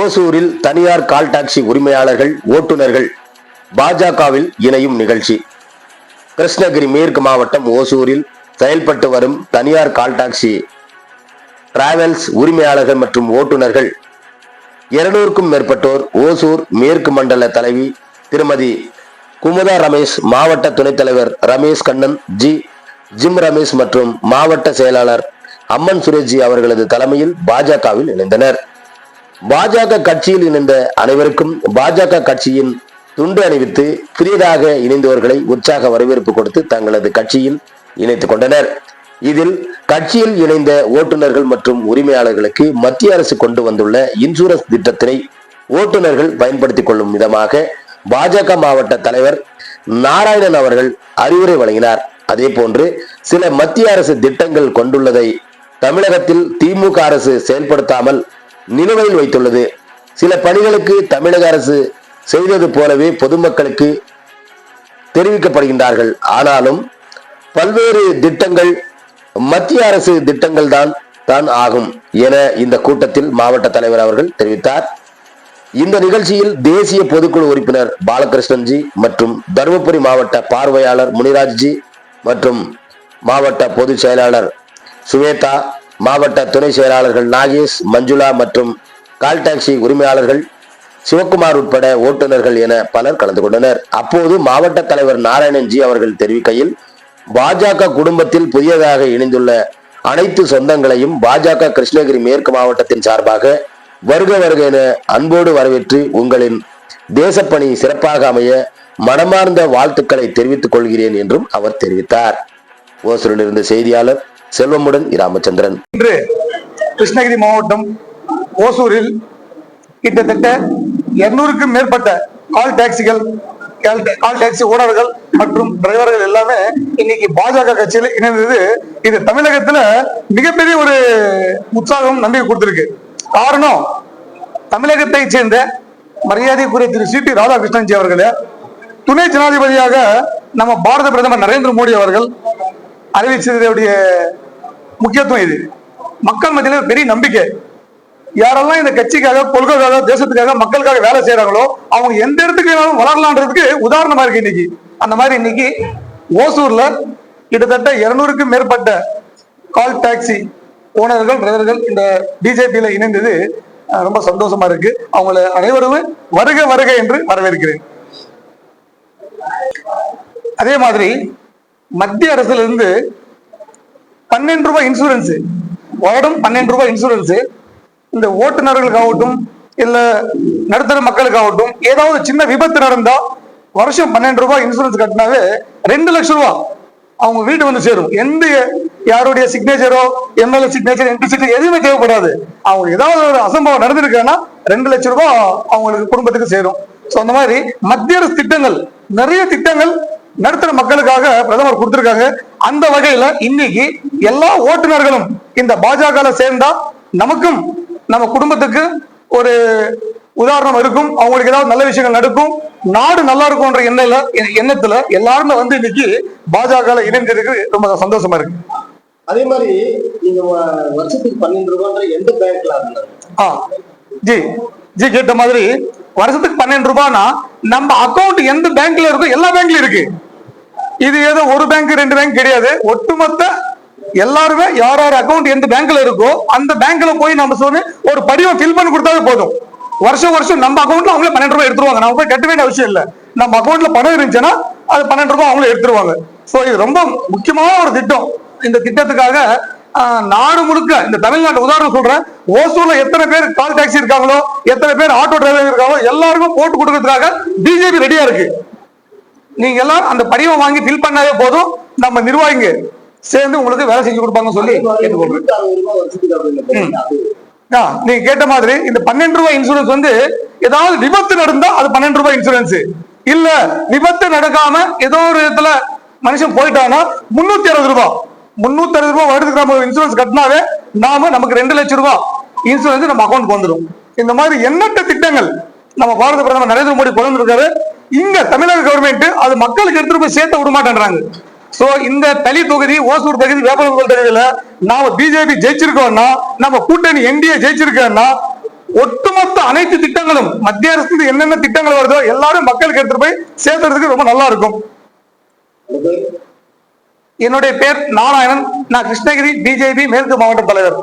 ஓசூரில் தனியார் call taxi உரிமையாளர்கள் ஓட்டுநர்கள் பாஜகவில் இணையும் நிகழ்ச்சி. கிருஷ்ணகிரி மேற்கு மாவட்டம் ஓசூரில் செயல்பட்டு வரும் தனியார் கால் டாக்ஸி டிராவல்ஸ் உரிமையாளர்கள் மற்றும் ஓட்டுநர்கள். இருநூறுக்கும் மேற்பட்டோர் ஓசூர் மேற்கு மண்டல தலைவி திருமதி குமுதா ரமேஷ் மாவட்ட துணைத் தலைவர் ரமேஷ் கண்ணன் ஜி ஜிம் ரமேஷ் மற்றும் மாவட்ட செயலாளர் அம்மன் சுரேஷ்ஜி அவர்களது தலைமையில் பாஜகவில் இணைந்தனர். பாஜக கட்சியில் இணைந்த அனைவருக்கும் பாஜக கட்சியின் துண்டு அணிவித்து புதியதாக இணைந்தவர்களை உற்சாக வரவேற்பு கொடுத்து தங்களது கட்சியில் இணைத்துக் கொண்டனர். இதில் கட்சியில் இணைந்த ஓட்டுநர்கள் மற்றும் உரிமையாளர்களுக்கு மத்திய அரசு கொண்டு வந்துள்ள இன்சூரன்ஸ் திட்டத்தினை ஓட்டுநர்கள் பயன்படுத்திக் கொள்ளும் விதமாக பாஜக மாவட்ட தலைவர் நாராயணன் அவர்கள் அறிவுரை வழங்கினார். அதே போன்று சில மத்திய அரசு திட்டங்கள் கொண்டுள்ளதை தமிழகத்தில் திமுக அரசு செயல்படுத்தாமல் நிலுவையில் வைத்துள்ளது. சில பணிகளுக்கு தமிழக அரசு செய்தது போலவே பொதுமக்களுக்கு தெரிவிக்கப்படுகின்றார்கள். ஆனாலும் பல்வேறு திட்டங்கள் மத்திய அரசு திட்டங்கள் தான் தான் ஆகும் என இந்த கூட்டத்தில் மாவட்ட தலைவர் அவர்கள் தெரிவித்தார். இந்த நிகழ்ச்சியில் தேசிய பொதுக்குழு உறுப்பினர் பாலகிருஷ்ணன்ஜி மற்றும் தருமபுரி மாவட்ட பார்வையாளர் முனிராஜ்ஜி மற்றும் மாவட்ட பொதுச் செயலாளர் சுவேதா மாவட்ட துணை செயலாளர்கள் நாகேஷ் மஞ்சுளா மற்றும் கால் டாக்ஸி உரிமையாளர்கள் சிவக்குமார் உட்பட ஓட்டுநர்கள் என பலர் கலந்து கொண்டனர். அப்போது மாவட்ட தலைவர் நாராயணன்ஜி அவர்கள் தெரிவிக்கையில் பாஜக குடும்பத்தில் புதியதாக இணைந்துள்ள அனைத்து சொந்தங்களையும் பாஜக கிருஷ்ணகிரி மேற்கு மாவட்டத்தின் சார்பாக வருக வருக என அன்போடு வரவேற்று உங்களின் தேசப்பணி சிறப்பாக அமைய மனமார்ந்த வாழ்த்துக்களை தெரிவித்துக் கொள்கிறேன் என்றும் அவர் தெரிவித்தார். இருந்த செய்தியாளர் செல்வமுடன் ராமச்சந்திரன் இன்று கிருஷ்ணகிரி மாவட்டம் ஓசூரில் கிட்டத்தட்ட இருநூறுக்கும் மேற்பட்ட கால் டாக்ஸிகள் கால் கால் டாக்ஸி ஓனர்கள் மற்றும் டிரைவர்கள் எல்லாமே இன்னைக்கு பாஜக கட்சியில் இணைந்தது. இது தமிழகத்துல மிகப்பெரிய ஒரு உற்சாகம் நம்பிக்கை கொடுத்திருக்கு. காரணம் தமிழகத்தை சேர்ந்த மரியாதைக்குரிய திரு சி டி ராதாகிருஷ்ணன்ஜி அவர்களே துணை ஜனாதிபதியாக நம்ம பாரத பிரதமர் நரேந்திர மோடி அவர்கள் அறிவிச்சதுடைய முக்கியத்துவம் இது. மக்கள் மத்தியில் பெரிய நம்பிக்கை. யாரெல்லாம் இந்த கட்சிக்காக கொள்கைக்காக தேசத்துக்காக மக்களுக்காக வேலை செய்யறாங்களோ அவங்க எந்த இடத்துக்கு வேணாலும் வளரலான்றதுக்கு உதாரணமா இருக்கு இன்னைக்கு. அந்த மாதிரி இன்னைக்கு ஓசூர்ல கிட்டத்தட்ட இருநூறுக்கும் மேற்பட்ட கால் டாக்ஸி ஓனர்கள் பிரதர்கள் இந்த பிஜேபியில இணைந்தது. ரொம்ப சந்தோஷமா இருக்கு. அவங்கள அனைவரும் வருக வருக என்று வரவேற்கிறேன். அதே மாதிரி மத்திய அரசுல இருந்து பன்னெண்டு ரூபாய் இன்சூரன்ஸ் வருடம் பன்னெண்டு ரூபாய் இன்சூரன்ஸ் இந்த ஓட்டுநர்களுக்காகட்டும் இல்ல நடுத்தர மக்களுக்காகட்டும் ஏதாவது சின்ன விபத்து நடந்தா வருஷம் பன்னெண்டு ரூபாய் இன்சூரன்ஸ் கட்டினாவே ரெண்டு லட்சம் ரூபாய் அவங்க வீடு வந்து சேரும். எந்த யாருடைய சிக்னேச்சரோ எம்எல்ஏ சிக்னேச்சர் எம்பி சிக்னேச்சர் எதுவுமே தேவைப்படாது. அவங்க ஏதாவது ஒரு அசம்பவம் நடந்திருக்குன்னா ரெண்டு லட்சம் ரூபாய் அவங்களுக்கு குடும்பத்துக்கு சேரும். ஸோ அந்த மாதிரி மத்திய அரசு திட்டங்கள் நிறைய திட்டங்கள் நடுத்தர மக்களுக்காக பிரதமர் கொடுத்திருக்காங்க. அந்த வகையில இன்னைக்கு எல்லா ஓட்டுநர்களும் இந்த பாஜக சேர்ந்தா நமக்கும் நம்ம குடும்பத்துக்கு ஒரு உதாரணம் இருக்கும். அவங்களுக்கு ஏதாவது நல்ல விஷயங்கள் நடக்கும். நாடு நல்லா இருக்கும்ன்ற எண்ணல எண்ணத்துல எல்லாருமே வந்து இன்னைக்கு பாஜக இணைந்திருக்கு. ரொம்ப சந்தோஷமா இருக்கு. அதே மாதிரி நீங்க வருஷத்துக்கு பன்னெண்டு ரூபான்ற எந்த பேங்க்ல ஆ ஜி ஜி கேட்ட மாதிரி வருஷத்துக்கு பன்னெண்டு ரூபாய்னா நம்ம அக்கவுண்ட் எந்த பேங்க்ல இருக்கோ எல்லா பேங்க்லயும் இருக்கு. இது ஏதோ ஒரு பேங்க் ரெண்டு பேங்க் கிடையாது. ஒட்டுமொத்த எல்லாருமே யார் யார் அக்கவுண்ட் எந்த பேங்க்ல இருக்கோ அந்த பேங்க்ல போய் நம்ம சொல்லி ஒரு படிவம் ஃபில் பண்ணி கொடுத்தாவே போதும். வருஷம் வருஷம் நம்ம அக்கௌண்ட்ல அவங்களே பன்னெண்டு ரூபாய் எடுத்துருவாங்க. நம்ம போய் கட்ட வேண்டிய அவசியம் இல்ல. நம்ம அக்கௌண்ட்ல பணம் இருந்துச்சுன்னா அது பன்னெண்டு ரூபாய் அவங்களே எடுத்துருவாங்க. ஸோ இது ரொம்ப முக்கியமான ஒரு திட்டம். இந்த திட்டத்துக்காக நாடு முழுக்க இந்த தமிழ்நாட்டு உதாரணம் சொல்றேன். ஓசூர்ல எத்தனை பேர் கால் டாக்ஸி இருக்காங்களோ எத்தனை பேர் ஆட்டோ டிரைவர் இருக்காங்களோ எல்லாருக்கும் போட்டு கொடுக்கறதுக்காக பிஜேபி ரெடியா இருக்கு. நீங்க எல்லாம் அந்த படிவம் வாங்கி ஃபில் பண்ணாவே போதும். நம்ம நிர்வாகிங்க சேர்ந்து உங்களுக்கு வேலை செஞ்சு கொடுப்பாங்கன்னு சொல்லி நீங்க கேட்ட மாதிரி இந்த பன்னெண்டு ரூபாய் இன்சூரன்ஸ் வந்து ஏதாவது விபத்து நடந்தா அது பன்னெண்டு ரூபாய் இன்சூரன்ஸ் இல்ல விபத்து நடக்காம ஏதோ ஒரு இடத்துல மனுஷன் போயிட்டானா முன்னூத்தி அறுபது ரூபாய். முன்னூத்தி அறுபது ரூபாய் வருடத்துக்கு நம்ம இன்சூரன்ஸ் கட்டினாவே நாம நமக்கு ரெண்டு லட்சம் ரூபாய் இன்சூரன்ஸ் நம்ம அக்கௌண்ட் வந்துடும் இந்த மாதிரி எண்ணற்ற திட்டங்கள் நம்ம பாரத பிரதமர் நரேந்திர மோடி கொண்டு இருக்காரு இங்க தமிழக கவர்மெண்ட் அது மக்களுக்கு எடுத்துட்டு போய் சேர்த்து விட மாட்டேன்றாங்க சோ இந்த தளி தொகுதி ஓசூர் தொகுதி வேப்பனூர் தொகுதியில நாம பிஜேபி ஜெயிச்சிருக்கோம்னா நம்ம கூட்டணி என்டிஏ ஜெயிச்சிருக்கோம்னா ஒட்டுமொத்த அனைத்து திட்டங்களும் மத்திய அரசு என்னென்ன திட்டங்கள் வருதோ எல்லாரும் மக்களுக்கு எடுத்துட்டு போய் சேர்த்துறதுக்கு ரொம்ப நல்லா இருக்கும். என்னுடைய பேர் நாராயணன். நான் கிருஷ்ணகிரி பிஜேபி மேற்கு மாவட்ட தலைவர்.